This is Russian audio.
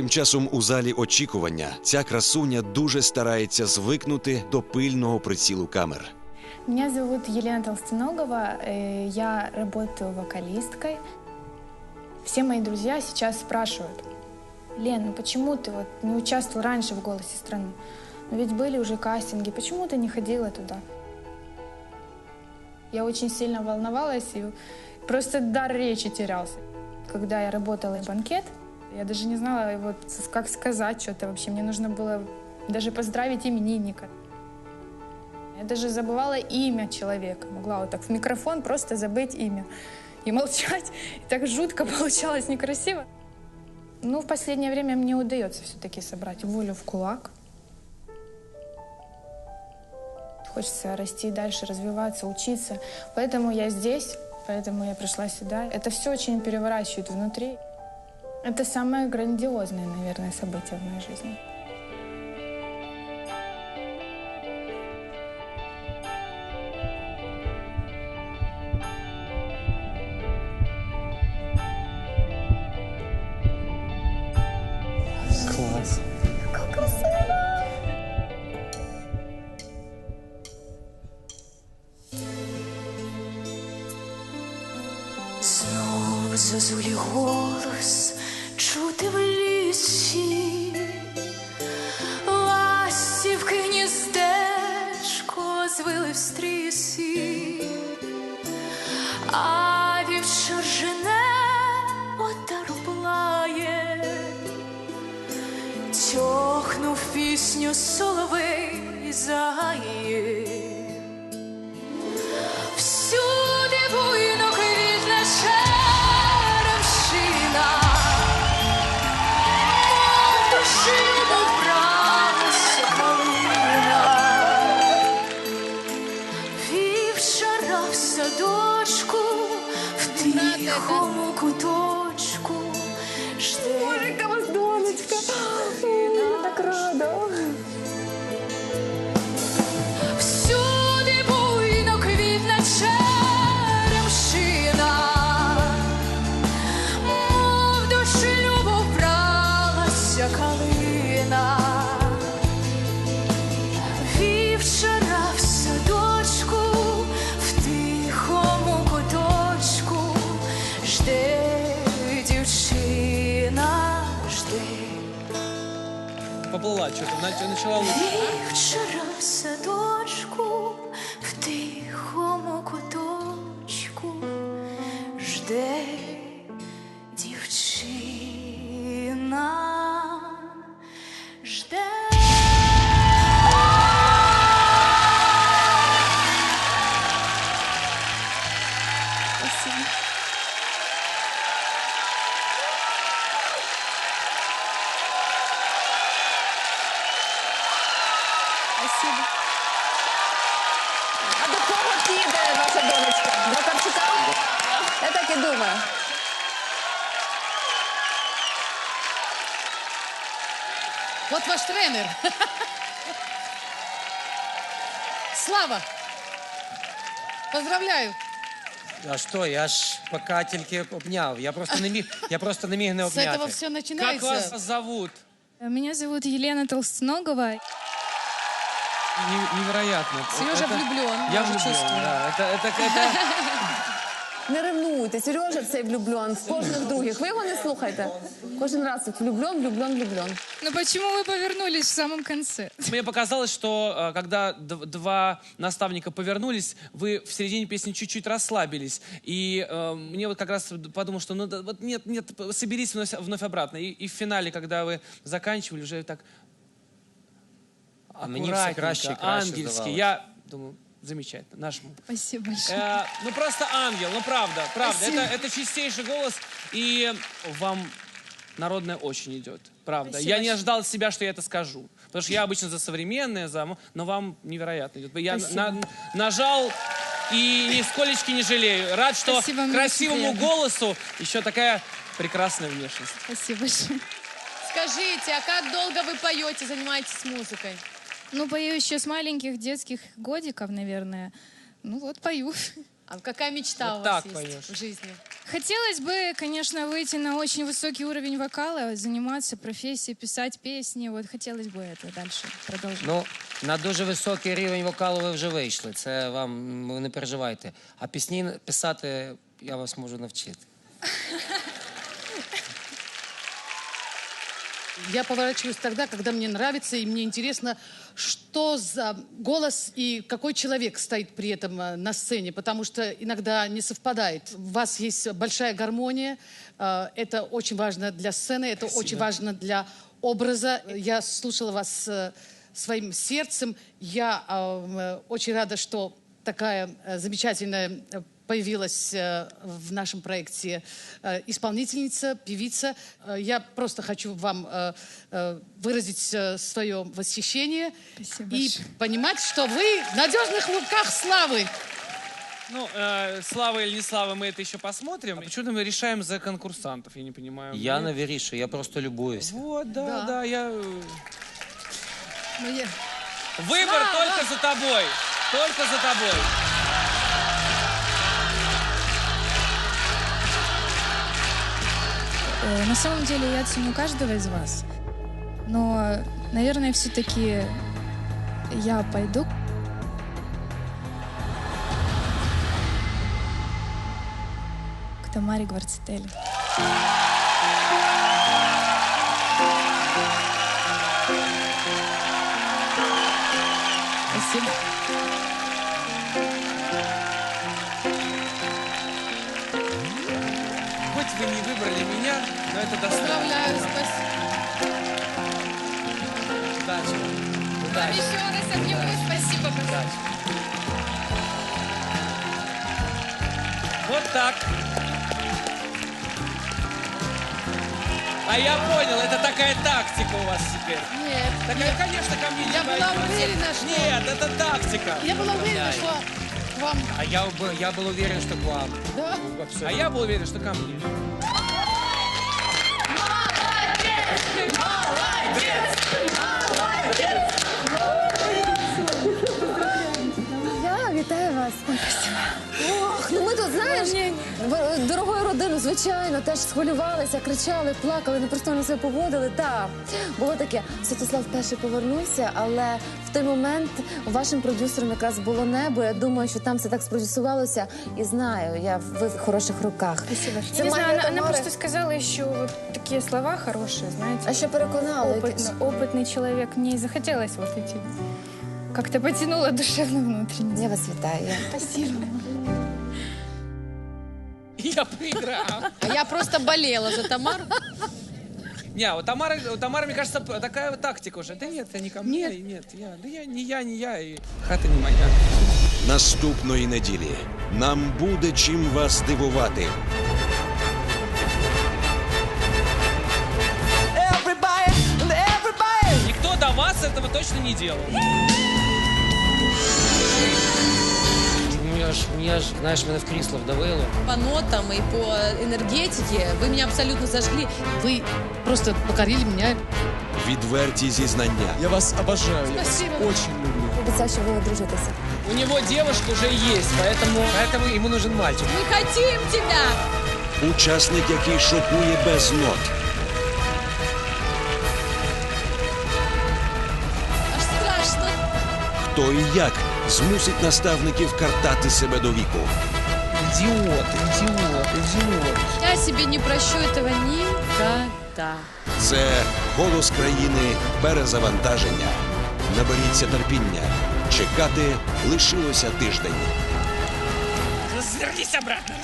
тим часом у залі очікування ця красуня дуже старається звикнути до пильного прицілу камер. Меня зовут Елена Толстоногова, э, я работаю вокалисткой. Все мои друзья сейчас спрашивают, Лен, ну почему ты вот не участвовал раньше в «Голосе страны»? Но ведь были уже кастинги, почему ты не ходила туда? Я очень сильно волновалась и просто дар речи терялся. Когда я работала в банкет, я даже не знала, вот, как сказать что-то вообще. Мне нужно было даже поздравить именинника. Я даже забывала имя человека. Могла вот так в микрофон просто забыть имя и молчать. И так жутко получалось, некрасиво. Ну, в последнее время мне удается все-таки собрать волю в кулак. Хочется расти дальше, развиваться, учиться. Поэтому я здесь, поэтому я пришла сюда. Это все очень переворачивает внутри. Это самое грандиозное, наверное, событие в моей жизни. Класс. Знов зозулі голос чути в лісі, ластівки гніздечко звили в стрісі, а вівчар жене отару плає, тьохнув пісню соловей загає. Поплыла что-то, нач- начала лучше. Вчора в садочку, в тихому куточку жде дівчина. Жде. Спасибо. думаю. Вот ваш тренер. Слава. Поздравляю. А що, я ж поки тільки обняв. Я просто не міг, я просто не міг не С обняти. этого все Как начинается. вас зовут? Меня зовут Елена Толстоногова. Не- невероятно. Сережа Это- влюблен, Я я уже влюблен, чувствую. да. Это, это, это, Не ревнуйте. Сережа цей влюблен в кожних других. Ви його не слухайте. Кожен раз влюблен, влюблен, влюблен. Ну почему вы повернулись в самом конце? Мне показалось, что э, когда д- два наставника повернулись, вы в середине песни чуть-чуть расслабились. И э, мне вот как раз подумал, что ну да, вот нет, нет, соберись вновь, вновь обратно. И, и в финале, когда вы заканчивали, уже так А мені все краще і краще ангельски. здавалось. Я думаю, замечательно, нажму. Спасибо большое. Э, ну просто ангел, ну правда, правда. Спасибо. Это, это чистейший голос, и вам народное очень идет, правда. Спасибо я не ожидал от себя, что я это скажу, потому что я обычно за современное, за, но вам невероятно идет. Я на- нажал и нисколечки не жалею. Рад, что Спасибо, красивому голосу еще такая прекрасная внешность. Спасибо большое. Скажите, а как долго вы поете, занимаетесь музыкой? Ну, пою еще с маленьких детских годиков, наверное. Ну вот, пою. А какая мечта Вот у вас так есть поешь. в жизни? Хотелось бы, конечно, выйти на очень высокий уровень вокала, заниматься профессией, писать песни. Вот хотелось бы это дальше продолжить. Ну, на дуже високий рівень вокалу ви вже вийшли. Це вам ви не переживайте. А пісні писати я вас можу навчити. Я поворачиваюсь тогда, когда мне нравится, и мне интересно, что за голос и какой человек стоит при этом э, на сцене, потому что иногда не совпадает. У вас есть большая гармония, э, это очень важно для сцены, это очень важно для образа. Я слушала вас э, своим сердцем. Я очень рада, что такая замечательная появилась э, в нашем проекте э, исполнительница, певица. Э, Я просто хочу вам э, э, выразить э, свое восхищение Спасибо и большое. понимать, что вы в надежных руках славы. Ну, э, слава или не слава, мы это еще посмотрим. А почему мы решаем за конкурсантов, я не понимаю. Я не вирішую, я просто любуюся. Вот, да, Да. да, я... Ну, я- Выбор только за тобой. Только за тобой. На самом деле я ценю каждого из вас. Но, наверное, все-таки я пойду к Тамаре Гварцетели. Спасибо. Вы не выбрали меня, но это достойно. Поздравляю, спасибо. Удачи. Вам Удачи. еще раз обниму. Спасибо большое. Вот так. А я понял, это такая тактика у вас теперь. Нет, Такая, конечно, ко мне не Я была уверена, что- Нет, это тактика. я была уверена, что к вам... А я, я был уверен, что к вам. Да? А я был уверен, что ко мне. звичайно, теж схвилювалися, кричали, плакали, непристойно себе поводили. Так, було таке. Святослав перший повернувся, але в той момент вашим продюсером якраз було небо. Я думаю, що там все так спродюсувалося. І знаю, я ви в хороших руках. Спасибо. Це не знаю, Марія она, она Тамара. просто сказала еще вот такие слова хорошие, знаете. А що переконали? опытный, опытный человек. Мне и захотелось вот эти... Как-то потянуло душевно внутренне. Я вас вітаю. Я- Спасибо. Я проиграл. А я просто болела за Тамару. Не, у Тамары, у Тамары, мне кажется, п- такая вот тактика уже. Да нет, это не ко мне. Нет, нет я. Да я, не я, не я. И хата не моя. Наступної неділі нам буде чим вас дивувати. Никто до вас этого точно не делал. Ну, я ж, я ж, знаєш, мене в крісло вдавило. По нотам и по энергетике вы меня абсолютно зажгли. Вы просто покорили меня. Відверті зізнання. Я вас обожаю. Я вас Спасибо. очень люблю. Обіцяю, що ви одружитеся. У него девушка уже есть, поэтому... Поэтому ему нужен мальчик. Мы хотим тебя! Учасник, який шокує без нот. Аж страшно. Хто і як змусить наставників картати себе до віку. Ідіот, ідіот, ідіот. Я собі не прощу этого никогда. Це голос країни перезавантаження. Наберіться терпіння. Чекати лишилося тиждень. Развернись обратно.